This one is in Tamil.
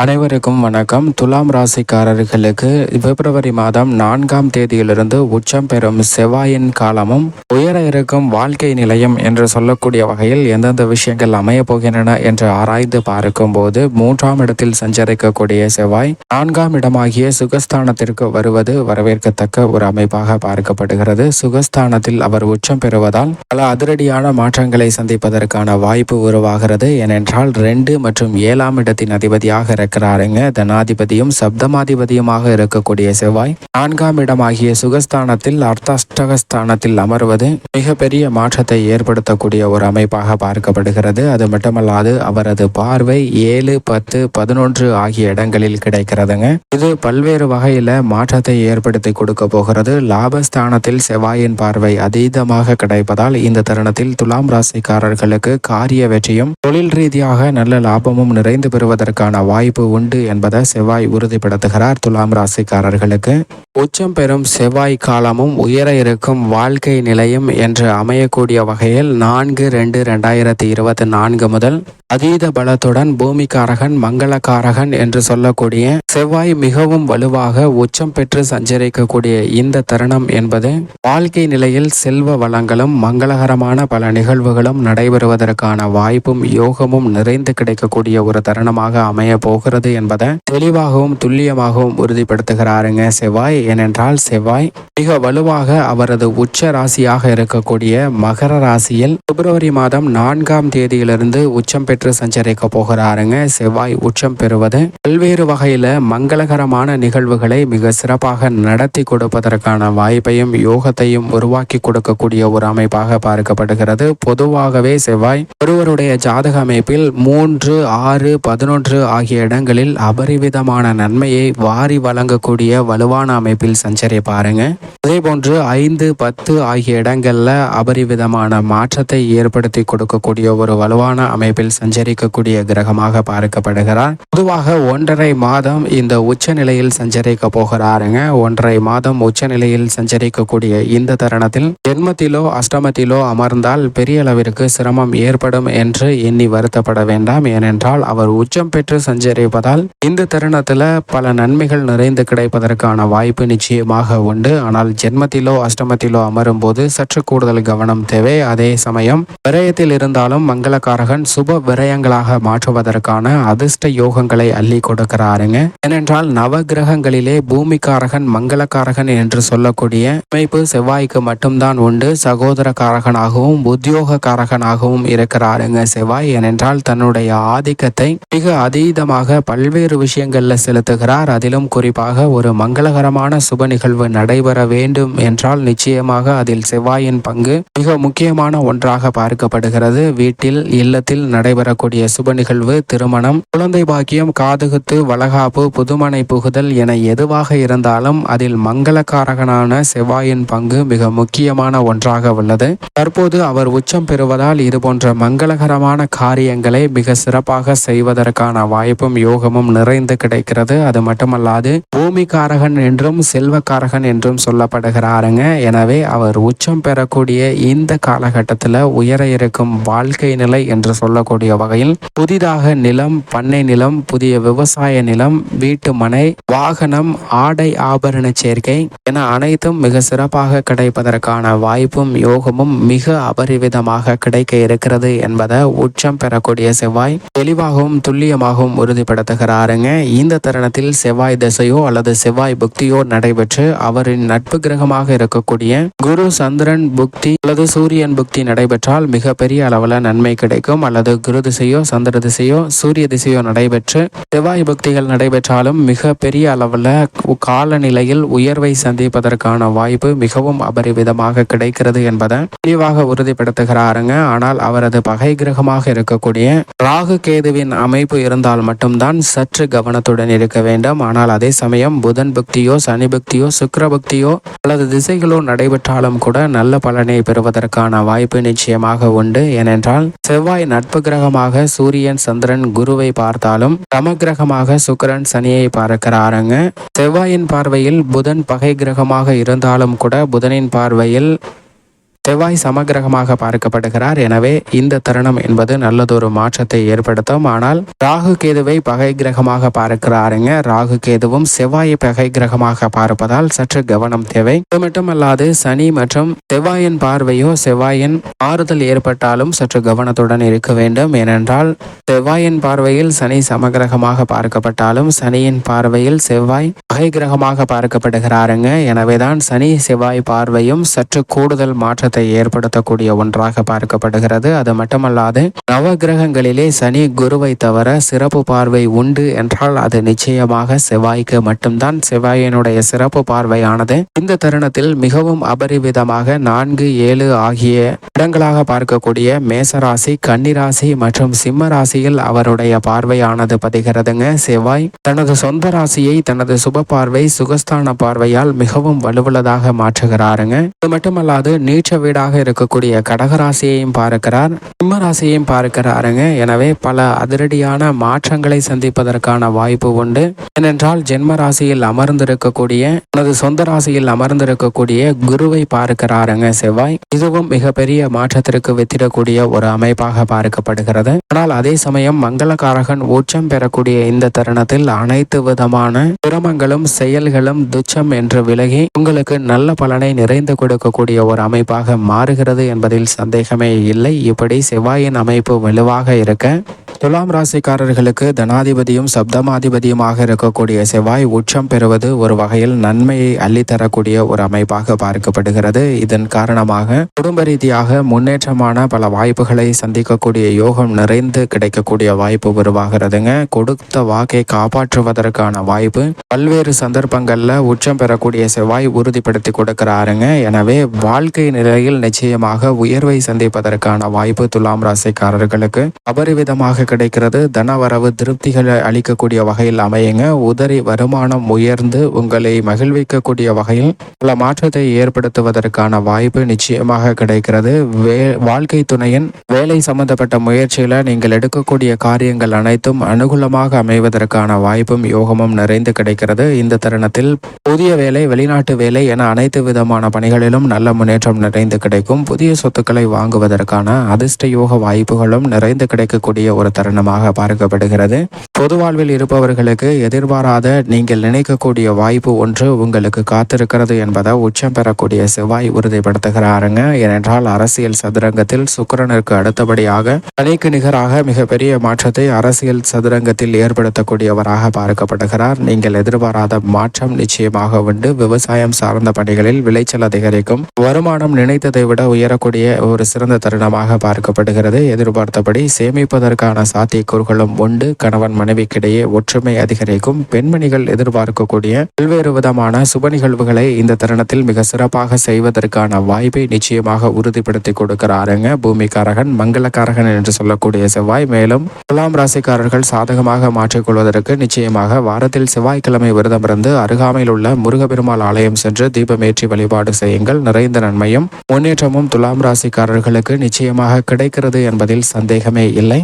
அனைவருக்கும் வணக்கம். துலாம் ராசிக்காரர்களுக்கு பிப்ரவரி மாதம் நான்காம் தேதியிலிருந்து உச்சம் பெறும் செவ்வாயின் காலமும் உயர இருக்கும் வாழ்க்கை நிலையம் என்று சொல்லக்கூடிய வகையில் எந்தெந்த விஷயங்கள் அமைய போகின்றன என்று ஆராய்ந்து பார்க்கும்போது மூன்றாம் இடத்தில் சஞ்சரிக்கக்கூடிய செவ்வாய் நான்காம் இடமாகிய சுகஸ்தானத்திற்கு வருவது வரவேற்கத்தக்க ஒரு அமைப்பாக பார்க்கப்படுகிறது. சுகஸ்தானத்தில் அவர் உச்சம் பெறுவதால் பல அதிரடியான மாற்றங்களை சந்திப்பதற்கான வாய்ப்பு உருவாகிறது. ஏனென்றால் ரெண்டு மற்றும் ஏழாம் இடத்தின் அதிபதியாக இருக்கிறாருங்க தனாதிபதியும் சப்தமாதிபதியுமாக இருக்கக்கூடிய செவ்வாய் நான்காம் இடமாகிய சுகஸ்தானத்தில் அர்த்தாஷ்டகஸ்தானத்தில் அமர்வது மிகப்பெரிய மாற்றத்தை ஏற்படுத்தக்கூடிய ஒரு அமைப்பாக பார்க்கப்படுகிறது. அது மட்டுமல்லாது அவரது பார்வை ஏழு பத்து பதினொன்று ஆகிய இடங்களில் கிடைக்கிறதுங்க. இது பல்வேறு வகையில மாற்றத்தை ஏற்படுத்தி கொடுக்க போகிறது. லாபஸ்தானத்தில் செவ்வாயின் பார்வை அதீதமாக கிடைப்பதால் இந்த தருணத்தில் துலாம் ராசிக்காரர்களுக்கு காரிய வெற்றியும் தொழில் ரீதியாக நல்ல லாபமும் நிறைந்து பெறுவதற்கான வாய்ப்பு வாய்ப்பு உண்டு என்பதை செவ்வாய் உறுதிப்படுத்துகிறார் துலாம் ராசிக்காரர்களுக்கு. உச்சம் பெறும் செவ்வாய் காலமும் உயர இருக்கும் வாழ்க்கை நிலையும் என்று அமையக்கூடிய வகையில் நான்கு ரெண்டு ரெண்டாயிரத்தி இருபத்தி நான்கு முதல் அதீத பலத்துடன் பூமிக்காரகன் மங்களக்காரகன் என்று சொல்லக்கூடிய செவ்வாய் மிகவும் வலுவாக உச்சம் பெற்று சஞ்சரிக்கக்கூடிய இந்த தருணம் என்பது வாழ்க்கை நிலையில் செல்வ வளங்களும் மங்களகரமான பல நிகழ்வுகளும் நடைபெறுவதற்கான வாய்ப்பும் யோகமும் நிறைந்து கிடைக்கக்கூடிய ஒரு தருணமாக அமைய போகிறது என்பதை தெளிவாகவும் துல்லியமாகவும் உறுதிப்படுத்துகிறாருங்க செவ்வாய். ஏனென்றால் செவ்வாய் மிக வலுவாக அவரது உச்ச ராசியாக இருக்கக்கூடிய மகர ராசியில் பிப்ரவரி மாதம் நான்காம் தேதியிலிருந்து உச்சம் பெற்று சஞ்சரிக்க போகிறாருங்க. செவ்வாய் உச்சம் பெறுவது பல்வேறு வகையில மங்களகரமான நிகழ்வுகளை மிக சிறப்பாக நடத்தி கொடுப்பதற்கான வாய்ப்பையும் யோகத்தையும் உருவாக்கி கொடுக்கக்கூடிய ஒரு அமைப்பாக பார்க்கப்படுகிறது. பொதுவாகவே செவ்வாய் ஒருவருடைய ஜாதக அமைப்பில் மூன்று ஆறு பதினொன்று ஆகிய இடங்களில் அபரிவிதமான நன்மையை வாரி வழங்கக்கூடிய வலுவான அமைப்பில் சஞ்சரிப்பாருங்க அதே போன்று ஐந்து பத்து ஆகிய இடங்கள்ல அபரிவிதமான மாற்றத்தை ஏற்படுத்தி கொடுக்கக்கூடிய ஒரு வலுவான அமைப்பில் சஞ்சரிக்கக்கூடிய கிரகமாக பார்க்கப்படுகிறார். பொதுவாக ஒன்றரை மாதம் இந்த உச்ச நிலையில் சஞ்சரிக்க போகிறாருங்க. ஒன்றரை மாதம் உச்ச நிலையில் சஞ்சரிக்கக்கூடிய இந்த தருணத்தில் ஜென்மத்திலோ அஷ்டமத்திலோ அமர்ந்தால் பெரிய அளவிற்கு சிரமம் ஏற்படும் என்று எண்ணி வருத்தப்பட வேண்டாம். ஏனென்றால் அவர் உச்சம் பெற்று சஞ்சரிப்பதால் இந்த தருணத்தில் பல நன்மைகள் நிறைந்து கிடைப்பதற்கான வாய்ப்பு நிச்சயமாக உண்டு. ஆனால் ஜென்மத்திலோ அஷ்டமத்திலோ அமரும் போது சற்று கூடுதல் கவனம் தேவை. அதே சமயம் விரயத்தில் இருந்தாலும் மங்களக்காரகன் சுப விரயங்களாக மாற்றுவதற்கான அதிர்ஷ்ட யோகங்களை அள்ளி கொடுக்கிறாருங்க. ஏனென்றால் நவ கிரகங்களிலே பூமிக்காரகன் மங்களக்காரகன் என்று சொல்லக்கூடிய அமைப்பு செவ்வாய்க்கு மட்டும்தான் உண்டு. சகோதரக்காரகனாகவும் உத்தியோகக்காரகனாகவும் இருக்கிறாருங்க செவ்வாய். ஏனென்றால் தன்னுடைய ஆதிக்கத்தை மிக அதீதமாக பல்வேறு விஷயங்கள்ல செலுத்துகிறார். அதிலும் குறிப்பாக ஒரு மங்களகரமான சுப நிகழ்வு நடைபெற வேண்டும் என்றால் நிச்சயமாக அதில் செவ்வாயின் பங்கு மிக முக்கியமான ஒன்றாக பார்க்கப்படுகிறது. வீட்டில் இல்லத்தில் நடைபெறக்கூடிய சுப நிகழ்வு திருமணம் குழந்தை பாக்கியம் காதுகுத்து வளகாப்பு புதுமனை புகுதல் என எதுவாக இருந்தாலும் அதில் மங்களக்காரகனான செவ்வாயின் பங்கு மிக முக்கியமான ஒன்றாக உள்ளது. தற்போது அவர் உச்சம் பெறுவதால் இதுபோன்ற மங்களகரமான காரியங்களை மிக சிறப்பாக செய்வதற்கான வாய்ப்பும் யோகமும் நிறைந்து கிடைக்கிறது. அது மட்டுமல்லாது பூமிக்காரகன் என்றும் செல்வக்காரகன் என்றும் சொல்லப்படுகிறாருங்க. எனவே அவர் உச்சம் பெறக்கூடிய இந்த காலகட்டத்தில் உயர இருக்கும் வாழ்க்கை நிலை என்று சொல்லக்கூடிய வகையில் புதிதாக நிலம் பண்ணை நிலம் புதிய விவசாய நிலம் வீட்டு மனை வாகனம் ஆடை ஆபரண சேர்க்கை என அனைத்தும் மிக சிறப்பாக கிடைப்பதற்கான வாய்ப்பும் யோகமும் மிக அபரிவிதமாக கிடைக்க இருக்கிறது என்பதை உச்சம் பெறக்கூடிய செவ்வாய் தெளிவாகவும் துல்லியமாகவும் உறுதிப்படுத்துகிறாருங்க. இந்த தருணத்தில் செவ்வாய் திசையோ அல்லது செவ்வாய் புக்தியோ நடைபெற்று அவரின் நட்பு கிரகமாக இருக்கக்கூடிய குரு சந்திரன் புக்தி அல்லது சூரியன் புக்தி நடைபெற்றால் மிகப்பெரிய அளவில் நன்மை கிடைக்கும். அல்லது குரு திசையோ சந்திர திசையோ சூரிய திசையோ நடைபெற்று செவ்வாய் பக்திகள் நடைபெற்றாலும் மிக பெரிய அளவில் காலநிலையில் உயர்வை சந்திப்பதற்கான வாய்ப்பு மிகவும் அபரிவிதமாக கிடைக்கிறது என்பதை தெளிவாக உறுதிப்படுத்துகிறாருங்க. ஆனால் அவரது பகை கிரகமாக இருக்கக்கூடிய ராகு கேதுவின் அமைப்பு இருந்தால் மட்டும்தான் சற்று கவனத்துடன் இருக்க வேண்டும். ஆனால் அதே சமயம் புதன் புக்தியோ சனி பக்தியோ சுக்கர பக்தியோ அல்லது திசைகளோ நடைபெற்றாலும் கூட நல்ல பலனை பெறுவதற்கான வாய்ப்பு நிச்சயமாக உண்டு. ஏனென்றால் செவ்வாய் நட்பு கிரகமாக கிரகமாக சூரியன் சந்திரன் குருவை பார்த்தாலும் சமகிரகமாக சுக்கரன் சனியை பார்க்கிறாருங்க. செவ்வாயின் பார்வையில் புதன் பகை கிரகமாக இருந்தாலும் கூட புதனின் பார்வையில் செவ்வாய் சமகிரகமாக பார்க்கப்படுகிறார். எனவே இந்த தருணம் என்பது நல்லதொரு மாற்றத்தை ஏற்படுத்தும். ஆனால் ராகு கேதுவை பகை கிரகமாக பார்க்கிறாருங்க. ராகு கேதுவும் செவ்வாயை பகை கிரகமாக பார்ப்பதால் சற்று கவனம் தேவை. இது மட்டுமல்லாது சனி மற்றும் செவ்வாயின் பார்வையோ செவ்வாயின் ஆறுதல் ஏற்பட்டாலும் சற்று கவனத்துடன் இருக்க வேண்டும். ஏனென்றால் செவ்வாயின் பார்வையில் சனி சமகிரகமாக பார்க்கப்பட்டாலும் சனியின் பார்வையில் செவ்வாய் பகை கிரகமாக பார்க்கப்படுகிறாருங்க. எனவேதான் சனி செவ்வாய் பார்வையும் சற்று கூடுதல் மாற்றத்தை ஏற்படுத்தக்கூடிய ஒன்றாக பார்க்கப்படுகிறது. அது மட்டுமல்லாது நவ கிரகங்களிலே சனி குருவை தவிர சிறப்பு பார்வை உண்டு என்றால் அது நிச்சயமாக செவ்வாய்க்கு மட்டும்தான். செவ்வாயினுடைய சிறப்பு பார்வையானது இந்த தருணத்தில் மிகவும் அபரிவிதமாக நான்கு ஏழு ஆகிய இடங்களாக பார்க்கக்கூடிய மேசராசி கன்னிராசி மற்றும் சிம்ம ராசியில் அவருடைய பார்வையானது பதிகிறதுங்க. செவ்வாய் தனது சொந்த ராசியை தனது சுப பார்வை சுகஸ்தான பார்வையால் மிகவும் வலுவுள்ளதாக மாற்றுகிறாருங்க. இது மட்டுமல்லாது நீச்ச வீடாக இருக்கக்கூடிய கடகராசியையும் பார்க்கிறார். சிம்மராசியையும் பார்க்கிறாருங்க. எனவே பல அதிரடியான மாற்றங்களை சந்திப்பதற்கான வாய்ப்பு உண்டு. ஏனென்றால் ஜென்ம ராசியில் அமர்ந்திருக்கக்கூடிய தனது சொந்த ராசியில் அமர்ந்திருக்கக்கூடிய குருவை பார்க்கிறாருங்க செவ்வாய். இதுவும் மிகப்பெரிய மாற்றத்திற்கு வித்திடக்கூடிய ஒரு அமைப்பாக பார்க்கப்படுகிறது. ஆனால் அதே சமயம் மங்களகாரகன் உச்சம் பெறக்கூடிய இந்த தருணத்தில் அனைத்து விதமான சிரமங்களும் செயல்களும் துச்சம் என்று விலகி உங்களுக்கு நல்ல பலனை நிறைந்து கொடுக்கக்கூடிய ஒரு அமைப்பாக மாறுகிறது என்பதில் சந்தேகமே இல்லை. இப்படி செவ்வாயின் அமைப்பு வலுவாக இருக்க துலாம் ராசிக்காரர்களுக்கு தனாதிபதியும் சப்தமாதிபதியுமாக இருக்கக்கூடிய செவ்வாய் உச்சம் பெறுவது ஒரு வகையில் நன்மையை அள்ளித்தரக்கூடிய ஒரு அமைப்பாக பார்க்கப்படுகிறது. இதன் காரணமாக குடும்ப ரீதியாக முன்னேற்றமான பல வாய்ப்புகளை சந்திக்கக்கூடிய யோகம் நிறைந்து கிடைக்கக்கூடிய வாய்ப்பு உருவாகிறதுங்க. கொடுத்த வாக்கை காப்பாற்றுவதற்கான வாய்ப்பு பல்வேறு சந்தர்ப்பங்கள்ல உச்சம் பெறக்கூடிய செவ்வாய் உறுதிப்படுத்தி கொடுக்கிறாருங்க. எனவே வாழ்க்கை நிலையில் நிச்சயமாக உயர்வை சந்திப்பதற்கான வாய்ப்பு துலாம் ராசிக்காரர்களுக்கு அபரிவிதமாக கிடைக்கிறது. தனவரவு திருப்திகளை அளிக்கக்கூடிய வகையில் அமையுங்க. உதறி வருமானம் உயர்ந்து உங்களை மகிழ்விக்கக்கூடிய வகையில் பல மாற்றத்தை ஏற்படுத்துவதற்கான வாய்ப்பு நிச்சயமாக கிடைக்கிறது. வே வாழ்க்கை துணையின் வேலை சம்பந்தப்பட்ட முயற்சியில நீங்கள் எடுக்கக்கூடிய காரியங்கள் அனைத்தும் அனுகூலமாக அமைவதற்கான வாய்ப்பும் யோகமும் நிறைந்து கிடைக்கிறது. இந்த தருணத்தில் புதிய வேலை வெளிநாட்டு வேலை என அனைத்து விதமான பணிகளிலும் நல்ல முன்னேற்றம் நிறைந்து கிடைக்கும். புதிய சொத்துக்களை வாங்குவதற்கான அதிர்ஷ்ட யோக வாய்ப்புகளும் நிறைந்து கிடைக்கக்கூடிய ஒரு தருணமாக பார்க்கப்படுகிறது. பொது வாழ்வில் இருப்பவர்களுக்கு எதிர்பாராத நீங்கள் நினைக்கக்கூடிய வாய்ப்பு ஒன்று உங்களுக்கு காத்திருக்கிறது என்பதை உச்சம் பெறக்கூடிய செவ்வாய் உறுதிப்படுத்துகிறாருங்க. ஏனென்றால் அரசியல் சதுரங்கத்தில் சுக்கரனுக்கு அடுத்தபடியாக தனிக்கு நிகராக மிகப்பெரிய மாற்றத்தை அரசியல் சதுரங்கத்தில் ஏற்படுத்தக்கூடியவராக பார்க்கப்படுகிறார். நீங்கள் எதிர்பாராத மாற்றம் நிச்சயமாக உண்டு. விவசாயம் சார்ந்த பணிகளில் விளைச்சல் அதிகரிக்கும். வருமானம் நினைத்ததை விட உயரக்கூடிய ஒரு சிறந்த தருணமாக பார்க்கப்படுகிறது. எதிர்பார்த்தபடி சேமிப்பதற்கான சாத்தியக்கூறுகளும் உண்டு. கணவன் மனைவிக்கிடையே ஒற்றுமை அதிகரிக்கும். பெண்மணிகள் எதிர்பார்க்கக்கூடிய பல்வேறு விதமான சுப நிகழ்வுகளை இந்த தருணத்தில் மிக சிறப்பாக செய்வதற்கான வாய்ப்பை நிச்சயமாக உறுதிப்படுத்தி கொடுக்கிறாருங்க. பூமிக்காரகன் மங்களக்காரகன் என்று சொல்லக்கூடிய செவ்வாய். மேலும் துலாம் ராசிக்காரர்கள் சாதகமாக மாற்றிக்கொள்வதற்கு நிச்சயமாக வாரத்தில் செவ்வாய்க்கிழமை விரதம் இருந்து அருகாமையில் உள்ள முருகப்பெருமாள் ஆலயம் சென்று தீபமேற்றி வழிபாடு செய்யுங்கள். நிறைந்த நன்மையும் முன்னேற்றமும் துலாம் ராசிக்காரர்களுக்கு நிச்சயமாக கிடைக்கிறது என்பதில் சந்தேகமே இல்லை.